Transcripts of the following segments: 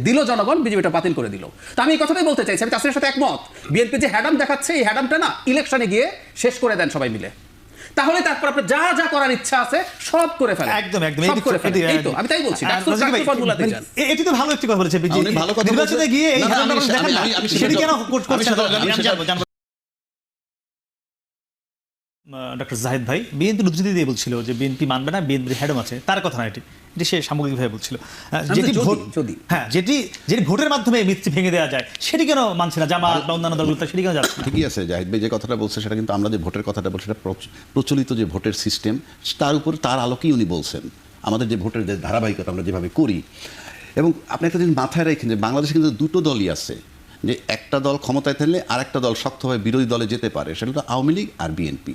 দিল জনগণ বিজেপিটা বাতিল করে দিল। তা আমি এই কথাটাই বলতে চাইছি আমি তাসিরের সাথে একমত। বিএনপি যে হ্যাডাম দেখাচ্ছে এই হ্যাডামটা না ইলেকশনে গিয়ে শেষ করে দেন সবাই মিলে। তাহলে তারপর আপনার যা যা করার ইচ্ছা আছে সব করে ফেলেন। একদম একদম সব করে ফেলেন। এই তো আমি তাই বলছি ফর্মুলাতে যান এটি তো ভালো একটি কথা বলেছে যে ভালো কথা নির্বাচনে গিয়ে এই আমি- দেখান না। সেটি কেন আমি করছেন ডক্টর জাহিদ ভাই বিএনপি উদ্ধৃতি দিয়ে বলছিল যে বিএনপি মানবে না বিএনপির হ্যাডম আছে। তার কথা না এটি। এটি সে সামগ্রিকভাবে বলছিল। যেটি যদি- ভোট যদি। হ্যাঁ যেটি যেটি ভোটের মাধ্যমে মিথ্যে ভেঙে দেওয়া যায় সেটি কেন মানছে না? জামাত বা অন্যান্য দলগুলো সেটি কেন যাচ্ছে ঠিকই আছে জাহিদ ভাই যে কথাটা বলছে সেটা কিন্তু আমরা যে ভোটের কথাটা বলছি সেটা প্রচলিত যে ভোটের সিস্টেম তার উপর তার আলোকেই উনি বলছেন। আমাদের যে ভোটের যে ধারাবাহিকতা আমরা যেভাবে করি। এবং আপনি একটা জিনিস মাথায় রাখেন যে বাংলাদেশে কিন্তু দুটো দলই আছে যে একটা দল ক্ষমতায় থাকলে আর একটা দল শক্তভাবে বিরোধী দলে যেতে পারে সেটা হলো আওয়ামী লীগ আর বিএনপি।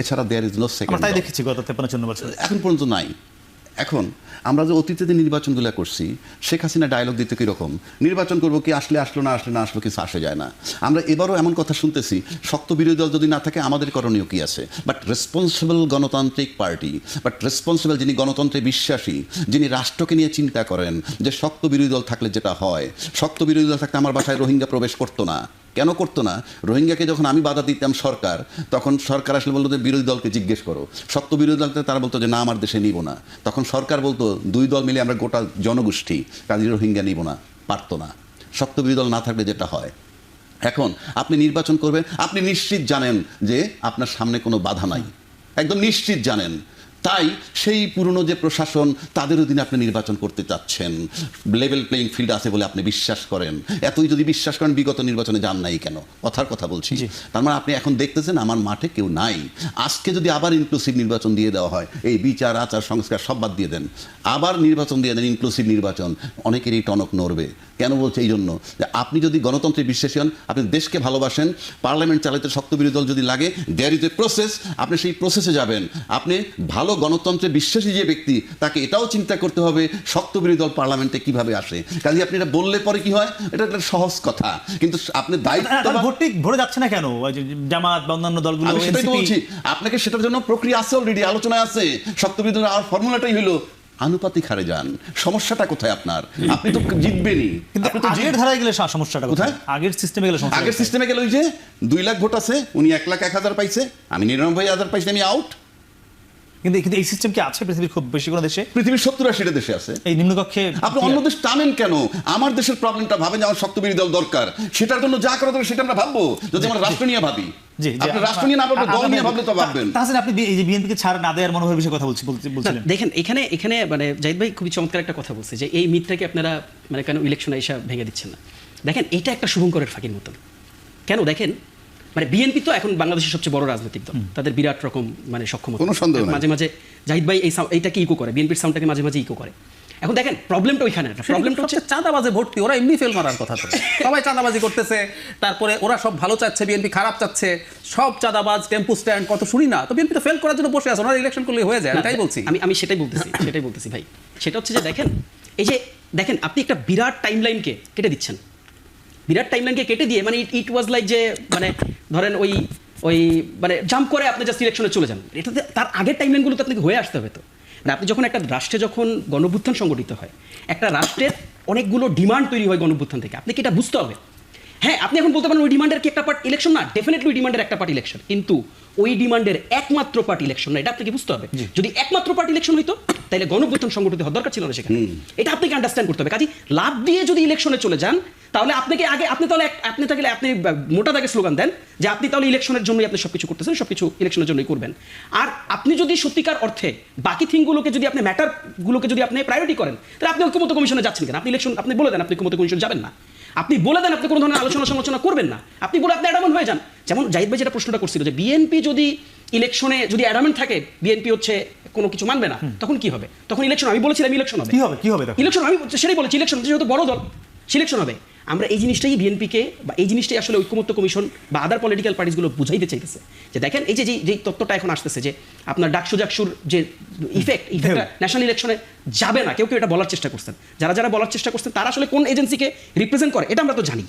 এছাড়া দেয়ার ইজ নো সেকেন্ড তাই দেখেছি গত তেপান্ন বছর। এখন পর্যন্ত নাই। এখন আমরা যে অতীতে যে নির্বাচনগুলো করছি শেখ হাসিনা ডায়লগ দিতে কীরকম নির্বাচন করব কি আসলে আসলো না আসলে না আসলো কিছু আসে যায় না। আমরা এবারও এমন কথা শুনতেছি শক্ত বিরোধী দল যদি না থাকে আমাদের করণীয় কি আছে? বাট রেসপন্সিবল গণতান্ত্রিক পার্টি বাট রেসপন্সিবল যিনি গণতন্ত্রে বিশ্বাসী যিনি রাষ্ট্রকে নিয়ে চিন্তা করেন যে শক্ত বিরোধী দল থাকলে যেটা হয় শক্ত বিরোধী দল থাকলে আমার বাসায় রোহিঙ্গা প্রবেশ করতো না। কেন করতো না? রোহিঙ্গাকে যখন আমি বাধা দিতাম সরকার, তখন সরকার আসলে বলতো বিরোধী দলকে জিজ্ঞেস করো। শক্ত বিরোধী দলকে তারা বলতো যে, না, আমার দেশে নিব না। তখন সরকার বলতো, দুই দল মিলে আমরা গোটা জনগোষ্ঠী, কাজী রোহিঙ্গা নিব না। পারতো না। শক্ত বিরোধী দল না থাকলে যেটা হয়? এখন আপনি নির্বাচন করবেন, আপনি নিশ্চিত জানেন যে আপনার সামনে কোনো বাধা নাই। একদম নিশ্চিত জানেন। তাই সেই পুরনো যে প্রশাসন তাদের অধীনে আপনি নির্বাচন করতে চাচ্ছেন লেভেল প্লেইং ফিল্ড আছে বলে আপনি বিশ্বাস করেন। এতই যদি বিশ্বাস করেন বিগত নির্বাচনে যান নাই কেন? কথার কথা বলছি। তার মানে আপনি এখন দেখতেছেন আমার মাঠে কেউ নাই। আজকে যদি আবার ইনক্লুসিভ নির্বাচন দিয়ে দেওয়া হয় এই বিচার আচার সংস্কার সব বাদ দিয়ে দেন। আবার নির্বাচন দিয়ে দেন ইনক্লুসিভ নির্বাচন অনেকেরই টনক নড়বে। কেন বলছে এই জন্য? যে আপনি যদি গণতন্ত্রে বিশ্বাসী হন আপনি দেশকে ভালোবাসেন পার্লামেন্ট চালাতে শক্ত বিরোধী দল যদি লাগে দেয়ার ইজ এ প্রসেস আপনি সেই প্রসেসে যাবেন। আপনি ভালো গণতন্ত্রে বিশ্বাসী যে ব্যক্তি তাকে এটাও চিন্তা করতে হবে শক্ত বিরোধী দল পার্লামেন্টে কীভাবে আসে। কাজে আপনি এটা বললে পরে কি হয়? এটা একটা সহজ কথা। কিন্তু আপনি দায়িত্ব ভোটটি ভরে যাচ্ছে না কেন? জামাত বা অন্যান্য দলগুলো আমি সেটাই বলছি আপনাকে সেটার জন্য প্রক্রিয়া আছে অলরেডি আলোচনায় আছে। শক্ত বিরোধী দল আর ফর্মুলাটাই হলো আনুপাতিক হারে যান। সমস্যাটা কোথায় আপনার? আপনি তো জিতবেনই। কিন্তু আপনি তো জিত- ধারায় গেলে সমস্যাটা কোথায়? আগের সিস্টেমে গেলে সমস্যা আগের সিস্টেমে গেলে ওই যে দুই লাখ ভোট আছে উনি এক লাখ এক হাজার পাইছে আমি নিরানব্বই হাজার পাইছি আমি আউট কিন্তু কিন্তু এই সিস্টেম কি আছে পৃথিবীর খুব বেশি কোনো দেশে? পৃথিবীর সত্তর আশিটা দেশে আছে। এই নিম্নকক্ষে আপনি অন্য দেশ টানেন কেন? আমার দেশের প্রবলেমটা ভাবেন যে আমার শক্ত বিরোধী দল দরকার। সেটার জন্য যা করা দরকার সেটা আমরা ভাববো। যদি আমরা রাষ্ট্র নিয়ে ভাবি। জি জি, আপনি রাষ্ট্র নিয়ে না ভাবলে দল নিয়ে ভাবলে তো ভাববেন। তাহলে আপনি বি- এই যে বিএনপিকে ছাড় না দেওয়ার মনোভাবের বিষয়ে কথা বলছি বলছি- না, বলছিলেন দেখেন এখানে এখানে মানে জাহিদ ভাই খুবই চমৎকার একটা কথা বলছে যে এই মিথটাকে আপনারা মানে কেন ইলেকশনে এসে ভেঙে দিচ্ছেন না? দেখেন এটা একটা শুভঙ্করের ফাঁকির মতন। কেন দেখেন মানে বিএনপি তো এখন বাংলাদেশের সবচেয়ে বড় রাজনৈতিক দল। তাদের বিরাট রকম মানে সক্ষমতা। কোনো সন্দেহ মাঝে মাঝে জাহিদ ভাই এই এইটাকে ইকো করে বিএনপির সাউন্ডটাকে মাঝে মাঝে ইকো করে। এখন দেখেন প্রবলেমটা ওইখানে প্রবলেমটা প্রবলেমটা হচ্ছে চাঁদাবাজে ভর্তি ওরা এমনি ফেল মারার কথা তো। সবাই চাঁদাবাজি করতেছে তারপরে ওরা সব ভালো চাচ্ছে বিএনপি খারাপ চাচ্ছে সব চাঁদাবাজ টেম্পু স্ট্যান্ড কত শুনি না। তো বিএনপি তো ফেল করার জন্য বসে আছে ওনারা ইলেকশন করলে হয়ে যায় তাই বলছি। আমি আমি সেটাই বলতেছি সেটাই বলতেছি ভাই। সেটা হচ্ছে যে দেখেন এই যে দেখেন আপনি একটা বিরাট টাইম টাইমলাইনকে কেটে দিচ্ছেন। বিরাট টাইমলাইনকে কেটে দিয়ে মানে ইট ওয়াজ লাইক যে মানে ধরেন ওই ওই মানে জাম্প করে আপনি জাস্ট সিলেকশনে চলে যান। এটাতে তার আগের টাইমলাইনগুলো তো আপনাকে হয়ে আসতে হবে তো। মানে আপনি যখন একটা রাষ্ট্রে যখন গণভ্যুত্থান সংগঠিত হয়, একটা রাষ্ট্রের অনেকগুলো ডিমান্ড তৈরি হয় গণভ্যুত্থান থেকে, আপনি কি এটা বুঝতে হবে? হ্যাঁ আপনি এখন বলতে পারেন ওই ডিমান্ডের কি একটা পার্ট ইলেকশন না ডেফিনেটলি ওই ডিমান্ডের একটা পার্ট ইলেকশন কিন্তু ওই ডিমান্ডের একমাত্র পার্ট ইলেকশন না এটা আপনাকে বুঝতে হবে। যদি একমাত্র পার্ট ইলেকশন হইতো তাহলে গণভ্যুত্থান সংগঠিত হওয়ার দরকার ছিল না সেখানে। এটা আপনাকে আন্ডারস্ট্যান্ড করতে হবে। কাজে লাভ দিয়ে যদি ইলেকশনে চলে যান তাহলে আপনাকে আগে আপনি তাহলে আপনি তাহলে আপনি মোটা দাগে স্লোগান দেন যে আপনি তাহলে ইলেকশনের জন্যই আপনি সবকিছু করতেছেন সবকিছু ইলেকশনের জন্যই করবেন। আর আপনি যদি সত্যিকার অর্থে বাকি থিংগুলোকে যদি আপনি ম্যাটারগুলোকে যদি আপনি প্রায়োরিটি করেন তাহলে আপনি ঐক্যমত কমিশনে যাচ্ছেন কেন? আপনি ইলেকশন আপনি বলে দেন আপনি ঐক্যমত কমিশন যাবেন না। আপনি বলে দেন আপনি কোনো ধরনের আলোচনা সমালোচনা করবেন না। আপনি বলে আপনি অ্যাডামেন্ট হয়ে যান। যেমন জাহিদ ভাই যেটা প্রশ্নটা করছিল যে বিএনপি যদি ইলেকশনে যদি অ্যাডামেন্ট থাকে বিএনপি হচ্ছে কোনো কিছু মানবে না তখন কি হবে? তখন ইলেকশন আমি বলেছিলাম ইলেকশন হবে। কি হবে? কি হবে ইলেকশন আমি সেটাই বলেছি ইলেকশন যেহেতু বড় দল সিলেকশন হবে। আমরা এই জিনিসটাই বিএনপিকে বা এই জিনিসটাই আসলে ঐক্যমত্য কমিশন বা আদার পলিটিক্যাল পার্টিসগুলো বুঝাইতে চাইতেছে। যে দেখেন এই যে যেই- তত্ত্বটা এখন আসতেছে যে আপনার ডাকসু জাকসুর যে ইফেক্ট ইফেক্টটা ন্যাশনাল ইলেকশনে যাবে না কেউ কেউ এটা বলার চেষ্টা করছেন। যারা যারা বলার চেষ্টা করছেন তারা আসলে কোন এজেন্সিকে রিপ্রেজেন্ট করে এটা আমরা তো জানি।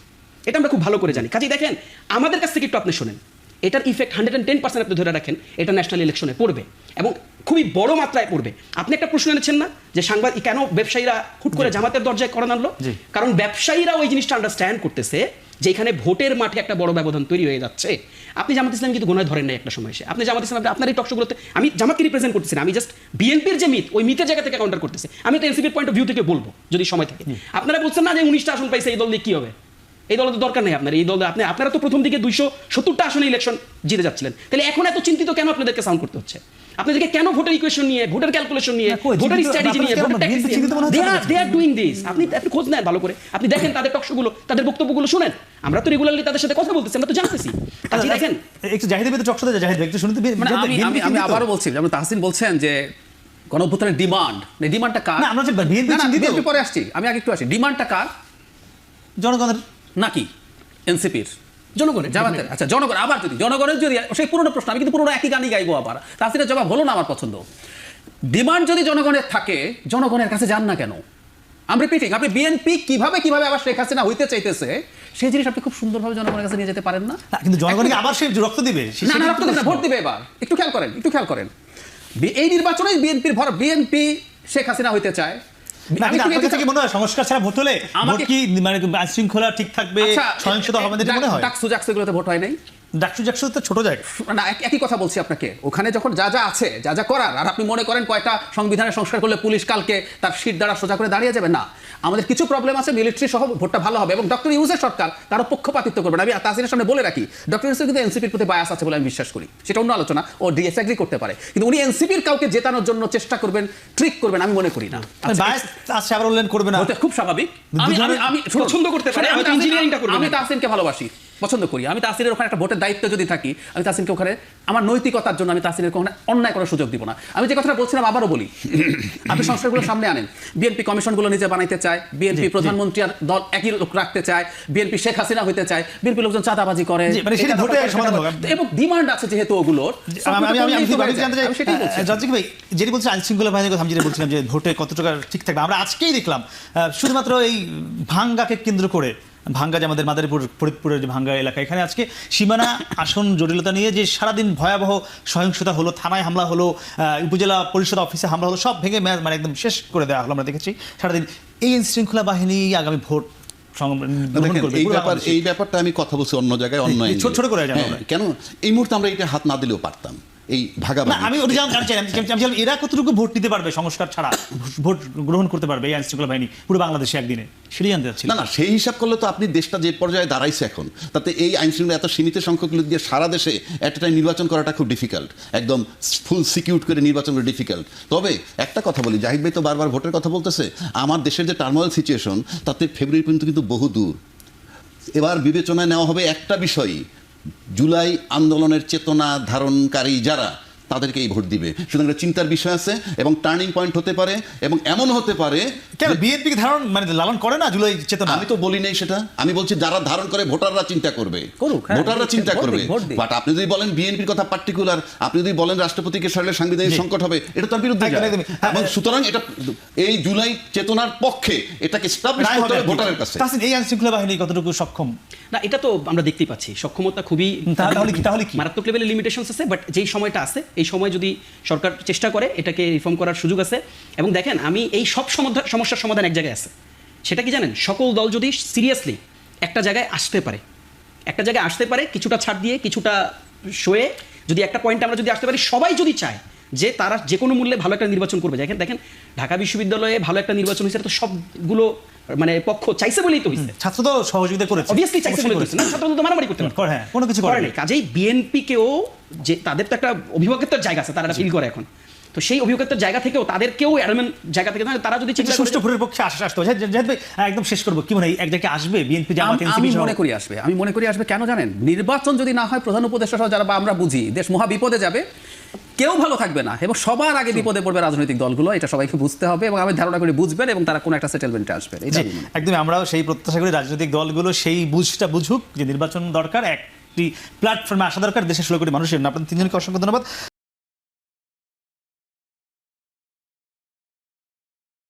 এটা আমরা খুব ভালো করে জানি। কাজেই দেখেন আমাদের কাছ থেকে একটু আপনি শোনেন। এটার effect hundred and ten percent আপনি ধরে রাখেন এটা ন্যাশনাল ইলেকশনে পড়বে। এবং খুবই বড় মাত্রায় পড়বে। আপনি একটা প্রশ্ন এনেছেন না যে সাংবাদিক কেন ব্যবসায়ীরা হুট করে জামাতের দরজায় করান আনলো কারণ ব্যবসায়ীরা ওই জিনিসটা আন্ডারস্ট্যান্ড করতেছে যে এখানে ভোটের মাঠে একটা বড় ব্যবধান তৈরি হয়ে যাচ্ছে। আপনি জামাত ইসলাম কিন্তু গোনায় ধরেন নাই একটা সময় এসে। আপনি জামাত ইসলাম আপনার এই টকশোগুলোতে আমি জামাতকে রিপ্রেজেন্ট করতেছি না আমি জাস্ট বিএনপির যে মিথ ওই মিথের জায়গা থেকে কাউন্টার করতেছি। আমি তো এনসিপির পয়েন্ট অফ ভিউ থেকে বলব যদি সময় থাকে। আপনারা বলছেন না যে উনিশটা আসন পাইছে এই দল দিয়ে কি হবে? এই দলের তো দরকার নেই আপনার এই দলে আপনি আপনারা তো প্রথম দিকে দুইশো সত্তরটা আসনে ইলেকশন জিতে যাচ্ছিলেন। তাহলে এখন এত চিন্তিত কেন আপনাদেরকে সাউন্ড করতে হচ্ছে? আপনাদেরকে কেন ভোটার ইকুয়েশন নিয়ে ভোটার ক্যালকুলেশন নিয়ে ভোটার স্ট্র্যাটেজি নিয়ে ভোটার ট্যাকটিক্স নিয়ে? দে আর ডুইং দিস আপনি আপনি খোঁজ নেন ভালো করে। আপনি দেখেন তাদের টকশোগুলো তাদের বক্তব্যগুলো শুনেন। আমরা তো রেগুলারলি তাদের সাথে কথা বলতেছি আমরা তো জানতেছি। কাজে দেখেন। একটু জাহিদের ভিতরে চকসাতে জাহিদ ভাই একটু শুনতে মানে আমি আমি আবারও বলছি যেমন তাহসিন বলছেন যে গণঅভ্যুত্থানের ডিমান্ড ডিমান্ডটা কার? না, আমরা যে। BNP পরে আসছি। আমি আগে একটু আসি। ডিমান্ডটা কার? জনগণের নাকি? এনসিপির। জনগণের জামাতের। আচ্ছা জনগণ আবার যদি জনগণের যদি সেই পুরনো প্রশ্ন আমি কিন্তু পুরোনো একই গানই গাইবো আবার। তাহসিনের জবাব হলো না আমার পছন্দ। ডিমান্ড যদি জনগণের থাকে জনগণের কাছে যান না কেন? আমি রিপিটিং আপনি বিএনপি কীভাবে কীভাবে আবার শেখ হাসিনা হইতে চাইতেছে সেই জিনিস আপনি খুব সুন্দরভাবে জনগণের কাছে নিয়ে যেতে পারেন না? কিন্তু জনগণকে আবার সে রক্ত দিবে। সে- না না রক্ত দেবে না, ভোট দিবে এবার। একটু খেয়াল করেন একটু খেয়াল করেন। এই নির্বাচনে বিএনপির ভর বিএনপি শেখ হাসিনা হইতে চায়। মনে হয় সংস্কার ছাড়া ভোট হলে আমার কি মানে আইনশৃঙ্খলা ঠিক থাকবে আচ্ছা, সহিংসতা হবে মনে হয়? ভোট হয় নাই। ডাকসু জাকসু তো ছোট জায়গা। না একই কথা বলছি আপনাকে। ওখানে যখন যা যা আছে যা যা করার আর আপনি মনে করেন কয়টা সংবিধানের সংস্কার করলে পুলিশ কালকে তার সিট দ্বারা সোজা করে দাঁড়িয়ে যাবে? না। আমাদের কিছু প্রবলেম আছে মিলিটারি সহ ভোটটা ভালো হবে এবং ডক্টর ইউজের সরকার তারও পক্ষপাতিত্ব করবে না। আমি তাসিরের সামনে বলে রাখি ডক্টর ইউসের কিন্তু এনসিপির প্রতি বায়াস আছে বলে আমি বিশ্বাস করি। সেটা অন্য আলোচনা ও ডিএসএগ্রি করতে পারে। কিন্তু উনি এনসিপির কাউকে জেতানোর জন্য চেষ্টা করবেন ট্রিক করবেন আমি মনে করি না। আচ্ছা, বায়াস আবার উল্লেখ করবে না? খুব স্বাভাবিক। আমি আমি পছন্দ করতে পারে, আমি হয়তো তাহসিন- আমি না। তাহসিনকে ভালোবাসি। পছন্দ করি। আমি তাহসিনের ওখানে একটা ভোটের দায়িত্ব যদি থাকি আমি তাহসিনকে ওখানে আমার নৈতিকতার জন্য আমি তাহসিনের ওখানে অন্যায় করার সুযোগ দিব না। আমি যে কথাটা বলছিলাম আবারও বলি আপনি সংস্কারগুলো সামনে আনেন। বিএনপি কমিশনগুলো নিজে বানাইতে চায় বিএনপি প্রধানমন্ত্রী আর দল একই লোক রাখতে চায় বিএনপি শেখ হাসিনা হইতে চায় বিএনপি লোকজন চাঁদাবাজি করে। মানে। এবং ডিমান্ড আছে যেহেতু ওগুলোর বলছি। ভাই যেটি বলছেন আইন শৃঙ্খলা বাহিনীর কথা আমি যেটা বলছিলাম যে ভোটে কত টাকা ঠিক থাকবে। আমরা আজকেই দেখলাম শুধুমাত্র এই ভাঙ্গাকে কেন্দ্র করে ভাঙ্গা যে আমাদের মাদারীপুর ফরিদপুরের যে ভাঙ্গা এলাকা এখানে আজকে সীমানা আসন জটিলতা নিয়ে যে সারাদিন ভয়াবহ সহিংসতা হলো থানায় হামলা হলো উপজেলা পরিষদ অফিসে হামলা হলো সব ভেঙে ম্যা- মানে একদম শেষ করে দেওয়া হলো আমরা দেখেছি সারাদিন। এই শৃঙ্খলা বাহিনী আগামী ভোট এই ব্যাপার এই ব্যাপারটা আমি কথা বলছি অন্য জায়গায় অন্য ছোট ছোট করে হ্যাঁ, কেন? এই মুহূর্তে আমরা এটা হাত না দিলেও পারতাম। এই ভাগাভাগি। আমি ওটা জানতে চাই এরা কতটুকু ভোট নিতে পারবে সংস্কার ছাড়া? ভোট গ্রহণ করতে পারবে এই আইন শৃঙ্খলা বাহিনী পুরো বাংলাদেশে একদিনে। সেটাই জানতে চাচ্ছি না না সেই হিসাব করলে তো আপনি দেশটা যে পর্যায়ে দাঁড়াইছে এখন তাতে এই আইন শৃঙ্খলা এত সীমিত সংখ্যক লোক দিয়ে সারা দেশে একটা নির্বাচন করাটা খুব ডিফিকাল্ট একদম ফুল সিকিউর করে নির্বাচন করা ডিফিকাল্ট তবে একটা কথা বলি জাহিদ ভাই তো বারবার ভোটের কথা বলতেছে আমার দেশের যে টার্মাল সিচুয়েশন তাতে ফেব্রুয়ারি পর্যন্ত কিন্তু বহু দূর। এবার বিবেচনায় নেওয়া হবে একটা বিষয়ই জুলাই আন্দোলনের চেতনা ধারণকারী যারা, তাদেরকেই ভোট দিবে। সুতরাং চিন্তার বিষয় আছে এবং টার্নিং পয়েন্ট হতে পারে এবং এমন হতে পারে কেন বিএনপি ধারণ মানে লালন করে না জুলাই চেতনা? আমি তো বলি নাই সেটা। আমি বলছি যারা ধারণ করে ভোটাররা চিন্তা করবে। ভোটাররা চিন্তা করবে। বাট আপনি যদি বলেন বিএনপির কথা পার্টিকুলার আপনি যদি বলেন রাষ্ট্রপতিকে সরলে সাংবিধানিক সংকট হবে এটা তার বিরুদ্ধে একদম, যায়। একদমই। এবং সুতরাং এটা এই জুলাই চেতনার পক্ষে এটাকে স্টাবলিশ করতে হবে হবে ভোটারের কাছে। তাহসিন, এই আইন শৃঙ্খলা বাহিনী কতটুকু সক্ষম? না এটা তো আমরা দেখতেই পাচ্ছি। সক্ষমতা খুবই তাহলে- তাহলে কি- তাহলে কি? মারাত্মক লেভেলের লিমিটেশনস আছে বাট যেই সময়টা আছে এই সময় যদি সরকার চেষ্টা করে এটাকে রিফর্ম করার সুযোগ আছে। এবং দেখেন আমি এই সব সমাধা- সমস্যার সমাধান এক জায়গায় আছে। সেটা কি জানেন? সকল দল যদি সিরিয়াসলি একটা জায়গায় আসতে পারে একটা জায়গায় আসতে পারে কিছুটা ছাড় দিয়ে কিছুটা শোয়ে যদি একটা পয়েন্টে আমরা যদি আসতে পারি সবাই যদি চায় যে তারা যে কোনো মূল্যে ভালো একটা নির্বাচন করবে। দেখেন দেখেন ঢাকা বিশ্ববিদ্যালয়ে ভালো একটা নির্বাচন হয়েছে তো সবগুলো মানে পক্ষ চাইছে বলেই তো হয়েছে। ছাত্র তো সহযোগিতা করেছে। অবভিয়াসলি চাইছে অবশ্যই বলে করেছে। না ছাত্ররা তো মারামারি করতে পারে। করে, হ্যাঁ, কোনো কিছু করে কাজেই বিএনপিকেও যে তাদের তো একটা অভিভাবকত্বের জায়গা আছে তারা ফিল করে এখন। তো সেই অভিভাবকত্বের জায়গা থেকেও তাদেরকেও অ্যাডমেন্ট জায়গা থেকে তারা যদি সুষ্ঠু ভোটের পক্ষে আসতো আহ, একদম শেষ করব। কি মনে হয় এক জায়গায় আসবে? বিএনপি জামাত আমি মনে করি আসবে। আমি মনে করি আসবে। কেন জানেন? নির্বাচন যদি না হয় প্রধান উপদেষ্টা সহ যারা বা আমরা বুঝি দেশ মহা বিপদে যাবে কেউ ভালো থাকবে না। এবং সবার আগে বিপদে পড়বে রাজনৈতিক দলগুলো এটা সবাইকে বুঝতে হবে এবং আমি ধারণা করি বুঝবেন এবং তারা কোনো একটা সেটেলমেন্টে আসবে। একদমই আমরাও সেই প্রত্যাশা করি রাজনৈতিক দলগুলো সেই বুঝটা বুঝুক যে নির্বাচন দরকার একটি প্ল্যাটফর্মে আসা দরকার দেশের ষোলো কোটি মানুষের। আপনাদের তিনজনকে অসংখ্য ধন্যবাদ।